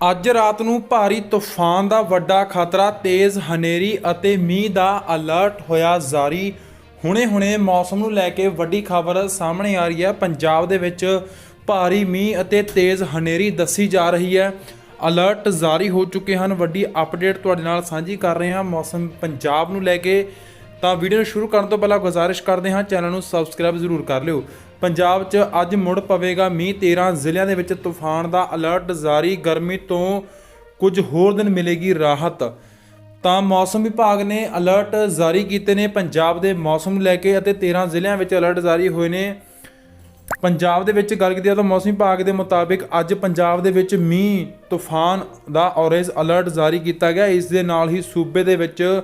ਅੱਜ ਰਾਤ ਨੂੰ ਭਾਰੀ ਤੂਫਾਨ ਦਾ ਵੱਡਾ ਖਤਰਾ, ਤੇਜ਼ ਹਨੇਰੀ ਅਤੇ ਮੀਂਹ ਦਾ ਅਲਰਟ ਹੋਇਆ ਜਾਰੀ। ਹੁਣੇ-ਹੁਣੇ ਮੌਸਮ ਨੂੰ ਲੈ ਕੇ ਵੱਡੀ ਖਬਰ ਸਾਹਮਣੇ ਆ ਰਹੀ ਹੈ। ਪੰਜਾਬ ਦੇ ਵਿੱਚ ਭਾਰੀ ਮੀਂਹ ਅਤੇ ਤੇਜ਼ ਹਨੇਰੀ ਦੱਸੀ ਜਾ ਰਹੀ ਹੈ। ਅਲਰਟ ਜਾਰੀ ਹੋ ਚੁੱਕੇ ਹਨ। ਵੱਡੀ ਅਪਡੇਟ ਤੁਹਾਡੇ ਨਾਲ ਸਾਂਝੀ ਕਰ ਰਹੇ ਹਾਂ। ਮੌਸਮ ਪੰਜਾਬ ਨੂੰ ਲੈ ਕੇ ਤਾਂ ਵੀਡੀਓ ਨੂੰ ਸ਼ੁਰੂ ਕਰਨ ਤੋਂ ਪਹਿਲਾਂ ਗੁਜ਼ਾਰਿਸ਼ ਕਰਦੇ ਹਾਂ। ਚੈਨਲ ਨੂੰ ਸਬਸਕ੍ਰਾਈਬ ਜ਼ਰੂਰ ਕਰ ਲਿਓ। ਪੰਜਾਬ 'ਚ ਅੱਜ ਮੁੜ ਪਵੇਗਾ ਮੀਂਹ। 13 ਜ਼ਿਲ੍ਹਿਆਂ ਦੇ ਵਿੱਚ ਤੂਫਾਨ ਦਾ ਅਲਰਟ ਜਾਰੀ। ਗਰਮੀ ਤੋਂ ਕੁਝ ਹੋਰ ਦਿਨ ਮਿਲੇਗੀ ਰਾਹਤ। ਤਾਂ ਮੌਸਮ ਵਿਭਾਗ ਨੇ ਅਲਰਟ ਜਾਰੀ ਕੀਤੇ ਨੇ ਪੰਜਾਬ ਦੇ ਮੌਸਮ ਨੂੰ ਲੈ ਕੇ ਅਤੇ 13 ਜ਼ਿਲ੍ਹਿਆਂ ਵਿੱਚ ਅਲਰਟ ਜਾਰੀ ਹੋਏ ਨੇ। ਪੰਜਾਬ ਦੇ ਵਿੱਚ ਗੱਲ ਕੀਤੀ ਤਾਂ ਮੌਸਮ ਵਿਭਾਗ ਦੇ ਮੁਤਾਬਿਕ ਅੱਜ ਪੰਜਾਬ ਦੇ ਵਿੱਚ ਮੀਂਹ, ਤੂਫਾਨ ਦਾ ਔਰੇਂਜ ਅਲਰਟ ਜਾਰੀ ਕੀਤਾ ਗਿਆ। ਇਸ ਦੇ ਨਾਲ ਹੀ ਸੂਬੇ ਦੇ ਵਿੱਚ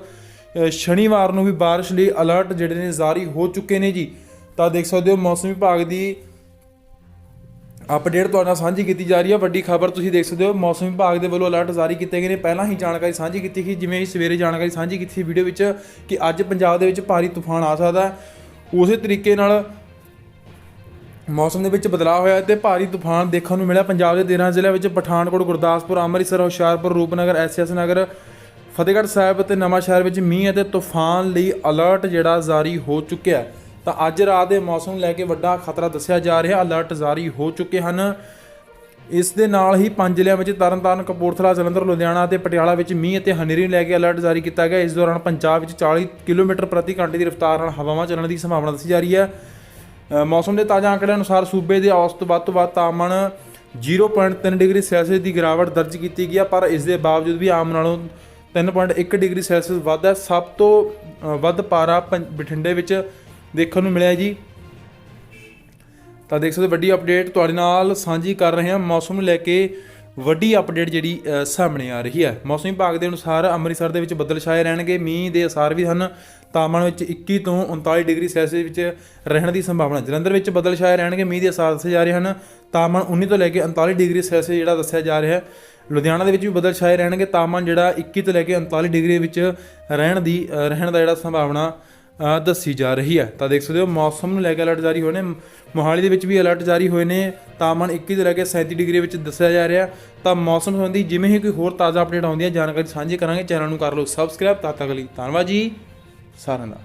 ਸ਼ਨੀਵਾਰ ਨੂੰ ਵੀ ਬਾਰਿਸ਼ ਲਈ ਅਲਰਟ ਜਿਹੜੇ ਨੇ ਜਾਰੀ ਹੋ ਚੁੱਕੇ ਨੇ ਜੀ। ਤਾਂ ਦੇਖ ਸਕਦੇ ਹੋ ਮੌਸਮ ਵਿਭਾਗ ਦੀ ਅਪਡੇਟ ਤੁਹਾਡੇ ਨਾਲ ਸਾਂਝੀ ਕੀਤੀ ਜਾ ਰਹੀ ਹੈ। ਵੱਡੀ ਖਬਰ ਤੁਸੀਂ ਦੇਖ ਸਕਦੇ ਹੋ, ਮੌਸਮ ਵਿਭਾਗ ਦੇ ਵੱਲੋਂ ਅਲਰਟ ਜਾਰੀ ਕੀਤੇ ਗਏ ਨੇ। ਪਹਿਲਾਂ ਹੀ ਜਾਣਕਾਰੀ ਸਾਂਝੀ ਕੀਤੀ ਸੀ, ਜਿਵੇਂ ਹੀ ਸਵੇਰੇ ਜਾਣਕਾਰੀ ਸਾਂਝੀ ਕੀਤੀ ਸੀ ਵੀਡੀਓ ਵਿੱਚ ਕਿ ਅੱਜ ਪੰਜਾਬ ਦੇ ਵਿੱਚ ਭਾਰੀ ਤੂਫਾਨ ਆ ਸਕਦਾ ਹੈ। ਉਸੇ ਤਰੀਕੇ ਨਾਲ ਮੌਸਮ ਦੇ ਵਿੱਚ ਬਦਲਾਅ ਹੋਇਆ ਹੈ ਤੇ ਭਾਰੀ ਤੂਫਾਨ ਦੇਖਣ ਨੂੰ ਮਿਲਿਆ। ਪੰਜਾਬ ਦੇ 13 ਜ਼ਿਲ੍ਹਿਆਂ ਵਿੱਚ ਪਠਾਨਕੋਟ, ਗੁਰਦਾਸਪੁਰ, ਅੰਮ੍ਰਿਤਸਰ, ਹੁਸ਼ਿਆਰਪੁਰ, ਰੂਪਨਗਰ, ਐਸਐਸ ਨਗਰ, ਫਤਿਹਗੜ੍ਹ ਸਾਹਿਬ ਅਤੇ ਨਵਾਂ ਸ਼ਹਿਰ ਵਿੱਚ ਮੀਂਹ ਅਤੇ ਤੂਫਾਨ ਲਈ ਅਲਰਟ ਜਿਹੜਾ ਜਾਰੀ ਹੋ ਚੁੱਕਿਆ ਹੈ। ਤਾਂ ਅੱਜ ਰਾਤ ਦੇ ਮੌਸਮ ਨੂੰ ਲੈ ਕੇ ਵੱਡਾ ਖਤਰਾ ਦੱਸਿਆ ਜਾ ਰਿਹਾ। ਅਲਰਟ ਜਾਰੀ ਹੋ ਚੁੱਕੇ ਹਨ। ਇਸ ਦੇ ਨਾਲ ਹੀ ਪੰਜ ਜ਼ਿਲ੍ਹਿਆਂ ਵਿੱਚ ਤਰਨਤਾਰਨ, ਕਪੂਰਥਲਾ, ਜਲੰਧਰ, ਲੁਧਿਆਣਾ ਅਤੇ ਪਟਿਆਲਾ ਵਿੱਚ ਮੀਂਹ ਅਤੇ ਹਨੇਰੀ ਨੂੰ ਲੈ ਕੇ ਅਲਰਟ ਜਾਰੀ ਕੀਤਾ ਗਿਆ। ਇਸ ਦੌਰਾਨ ਪੰਜਾਬ ਵਿੱਚ 40 ਕਿਲੋਮੀਟਰ ਪ੍ਰਤੀ ਘੰਟੇ ਦੀ ਰਫ਼ਤਾਰ ਨਾਲ ਹਵਾਵਾਂ ਚੱਲਣ ਦੀ ਸੰਭਾਵਨਾ ਦੱਸੀ ਜਾ ਰਹੀ ਹੈ। ਮੌਸਮ ਦੇ ਤਾਜ਼ਾ ਅੰਕੜਿਆਂ ਅਨੁਸਾਰ ਸੂਬੇ ਦੇ ਔਸਤ ਵੱਧ ਤੋਂ ਵੱਧ ਤਾਪਮਾਨ 0.3 ਡਿਗਰੀ ਸੈਲਸੀਅਸ ਦੀ ਗਿਰਾਵਟ ਦਰਜ ਕੀਤੀ ਗਈ ਹੈ, ਪਰ ਇਸ ਦੇ ਬਾਵਜੂਦ ਵੀ ਆਮ ਨਾਲੋਂ 3.1 ਡਿਗਰੀ ਸੈਲਸੀਅਸ ਵੱਧ ਹੈ। ਸਭ ਤੋਂ ਵੱਧ ਪਾਰਾ ਪੰ- ਬਠਿੰਡੇ ਵਿੱਚ ਦੇਖਣ ਨੂੰ ਮਿਲਿਆ ਜੀ। ਤਾਂ ਦੇਖ ਸਕਦੇ ਹੋ, ਵੱਡੀ ਅਪਡੇਟ ਤੁਹਾਡੇ ਨਾਲ ਸਾਂਝੀ ਕਰ ਰਹੇ ਹਾਂ। ਮੌਸਮ ਨੂੰ ਲੈ ਕੇ ਵੱਡੀ ਅਪਡੇਟ ਜਿਹੜੀ ਸਾਹਮਣੇ ਆ ਰਹੀ ਹੈ। ਮੌਸਮ ਵਿਭਾਗ ਦੇ ਅਨੁਸਾਰ ਅੰਮ੍ਰਿਤਸਰ ਦੇ ਵਿੱਚ ਬੱਦਲ ਛਾਏ ਰਹਿਣਗੇ, ਮੀਂਹ ਦੇ ਅਸਾਰ ਵੀ ਹਨ। ਤਾਪਮਾਨ ਵਿੱਚ 21 ਤੋਂ 39 ਡਿਗਰੀ ਸੈਲਸੀਅਸ ਵਿੱਚ ਰਹਿਣ ਦੀ ਸੰਭਾਵਨਾ। ਜਲੰਧਰ ਵਿੱਚ ਬੱਦਲ ਛਾਏ ਰਹਿਣਗੇ, ਮੀਂਹ ਦੇ ਅਸਾਰ ਦੱਸੇ ਜਾ ਰਹੇ ਹਨ। ਤਾਪਮਾਨ 19 ਤੋਂ ਲੈ ਕੇ 39 ਡਿਗਰੀ ਸੈਲਸੀਅਸ ਜਿਹੜਾ ਦੱਸਿਆ ਜਾ ਰਿਹਾ ਹੈ। ਲੁਧਿਆਣਾ ਦੇ ਵਿੱਚ ਵੀ ਬੱਦਲ ਛਾਏ ਰਹਿਣਗੇ। ਤਾਪਮਾਨ ਜਿਹੜਾ 21 ਤੋਂ ਲੈ ਕੇ 39 ਡਿਗਰੀ ਵਿੱਚ ਰਹਿਣ ਦੀ ਰਹਿਣ ਦਾ ਜਿਹੜਾ ਸੰਭਾਵਨਾ ਦੱਸੀ ਜਾ ਰਹੀ ਹੈ। ਤਾਂ ਦੇਖ ਸਕਦੇ ਹੋ, ਮੌਸਮ ਨੂੰ ਲੈ ਕੇ ਅਲਰਟ ਜਾਰੀ ਹੋਏ ਨੇ। ਮੋਹਾਲੀ ਦੇ ਵਿੱਚ ਵੀ ਅਲਰਟ ਜਾਰੀ ਹੋਏ ਨੇ। ਤਾਪਮਾਨ 21 ਤੋਂ ਲੈ ਕੇ 37 ਡਿਗਰੀ ਵਿੱਚ ਦੱਸਿਆ ਜਾ ਰਿਹਾ। ਤਾਂ ਮੌਸਮ ਸੰਬੰਧੀ ਜਿਵੇਂ ਹੀ ਕੋਈ ਹੋਰ ਤਾਜ਼ਾ ਅਪਡੇਟ ਆਉਂਦੀ ਹੈ, ਜਾਣਕਾਰੀ ਸਾਂਝੀ ਕਰਾਂਗੇ। ਚੈਨਲ ਨੂੰ ਕਰ ਲਓ ਸਬਸਕ੍ਰਾਈਬ ਤਦ ਤੱਕ ਲਈ ਧੰਨਵਾਦ ਜੀ। ਸਾਰਿਆਂ ਦਾ।